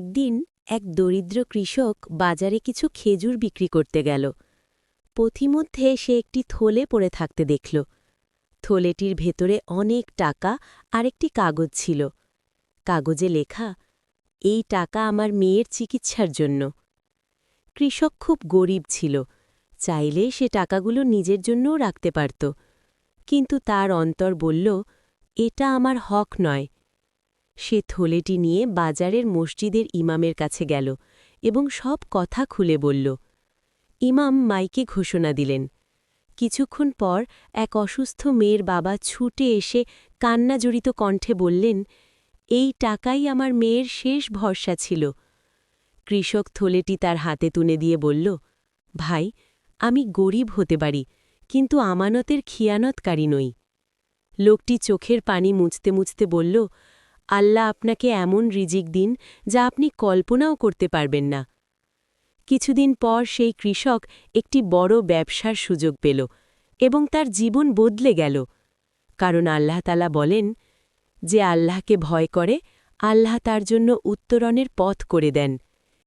একদিন এক দরিদ্র কৃষক বাজারে কিছু খেজুর বিক্রি করতে গেল। পথিমধ্যে সে একটি থলে পড়ে থাকতে দেখল। থলেটির ভেতরে অনেক টাকা আর একটি কাগজ ছিল। কাগজে লেখা, এই টাকা আমার মেয়ের চিকিৎসার জন্য। কৃষক খুব গরিব ছিল। চাইলে সে টাকাগুলো নিজের জন্যও রাখতে পারত। কিন্তু তার অন্তর বলল, এটা আমার হক নয়। সে থলেটি নিয়ে বাজারের মসজিদের ইমামের কাছে গেল এবং সব কথা খুলে বলল। ইমাম মাইকে ঘোষণা দিলেন। কিছুক্ষণ পর এক অসুস্থ মেয়ের বাবা ছুটে এসে কান্নাজড়িত কণ্ঠে বললেন, এই টাকাই আমার মেয়ের শেষ ভরসা ছিল। কৃষক থলেটি তার হাতে তুলে দিয়ে বলল, ভাই, আমি গরিব হতে পারি, কিন্তু আমানতের খিয়ানতকারী নই। লোকটি চোখের পানি মুছতে মুছতে বলল আল্লাহ আপনাকে এমন রিজিক দিন যা আপনি কল্পনাও করতে পারবেন না। কিছুদিন পর সেই কৃষক একটি বড় ব্যবসার সুযোগ পেল এবং তার জীবন বদলে গেল। কারণ আল্লাহ তালা বলেন, যে আল্লাহকে ভয় করে, আল্লাহ তার জন্য উত্তরণের পথ করে দেন।